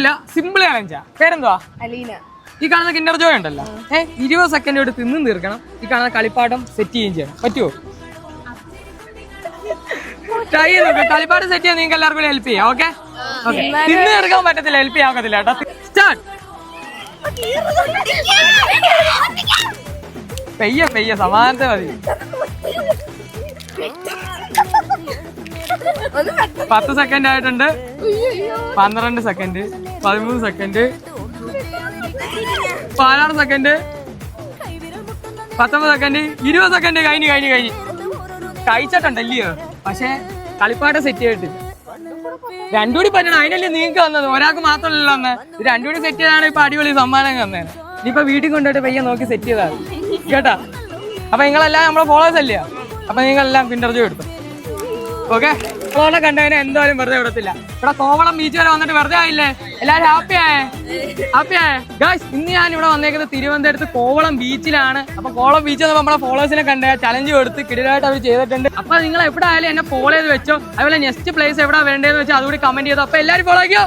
ഒന്നുമില്ല സിമ്പിൾ ചാലഞ്ചാ പേരെന്തുവാ? അലീന. ഈ കാണുന്ന കിൻഡർ ജോയ് ഉണ്ടല്ലോ. ഏ ഇരുപത് സെക്കൻഡ് കൊണ്ട് തിന്നും തീർക്കണം. ഈ കാണുന്ന കളിപ്പാട്ടം സെറ്റ് ചെയ്യുകയും ചെയ്യണം. പറ്റുമോ ട്രൈ ചെയ്ത് നോക്കാം. കളിപ്പാട്ടം സെറ്റ് ചെയ്യാൻ നിങ്ങൾക്ക് എല്ലാവർക്കും ഹെൽപ്പ് ചെയ്യാം ഓക്കെ തിന്ന് തീർക്കാൻ പറ്റത്തില്ല ഹെൽപ്പ് ചെയ്യാൻ പറ്റത്തില്ല കേട്ടോ. സ്റ്റാർട്ട് പെയ്യ പെയ്യ. സമാനത്തെ മതി. പത്ത് സെക്കൻഡ് ആയിട്ടുണ്ട്. പന്ത്രണ്ട് സെക്കൻഡ് പതിമൂന്ന് സെക്കൻഡ് പതിനാറ് സെക്കൻഡ് പത്തൊമ്പത് സെക്കൻഡ് ഇരുപത് സെക്കൻഡ് കഴിഞ്ഞ് കഴിഞ്ഞ് കഴിഞ്ഞ്. കഴിച്ചിട്ടുണ്ടല്ലയോ പക്ഷേ കളിപ്പാട്ട സെറ്റ് ചെയ്തിട്ട്. രണ്ടുകൂടി പറ്റണം. അതിനല്ലേ നിങ്ങൾക്ക് വന്നത്? ഒരാൾക്ക് മാത്രമല്ലല്ലോ വന്നത്. ഇത് രണ്ടുകൂടി സെറ്റ് ചെയ്താണ് ഇപ്പൊ അടിപൊളി സമ്മാനം തന്നെ ഇനിയിപ്പൊ വീട്ടിൽ കൊണ്ടുപോയിട്ട് പയ്യെ നോക്കി സെറ്റ് ചെയ്താൽ. കേട്ടാ? അപ്പൊ നിങ്ങളെല്ലാം നമ്മളെ ഫോളോവേഴ്സ് അല്ലേ? അപ്പൊ നിങ്ങളെല്ലാം പിന്റർജോ എടുത്തു ഓക്കെ കോവളം കണ്ടതിനെ എന്തായാലും വെറുതെ വിടത്തില്ല. ഇവിടെ കോവളം ബീച്ച് വരെ വന്നിട്ട് വെറുതെ ആയില്ലേ? എല്ലാരും ഹാപ്പി ആയേ? ഹാപ്പി ആയേ? ഗായ്സ് ഇന്ന് ഞാൻ ഇവിടെ വന്നേക്കുന്നത് തിരുവനന്തപുരത്ത് കോവളം ബീച്ചിലാണ് അപ്പൊ കോവളം ബീച്ച് വന്നപ്പോ നമ്മളെ ഫോളോവേഴ്സിനെ കണ്ട ചലഞ്ച് കൊടുത്ത് കിടിലായിട്ട് അവർ ചെയ്തിട്ടുണ്ട്. അപ്പൊ നിങ്ങൾ എവിടെ ആയാലും എന്നെ ഫോളോ ചെയ്ത് വെച്ചോ. അതുപോലെ നെക്സ്റ്റ് പ്ലേസ് എവിടെ വേണ്ടതെന്ന് വെച്ചാൽ അതുകൂടി കമന്റ് ചെയ്തോ. അപ്പൊ എല്ലാരും ഫോളോ ചെയ്യോ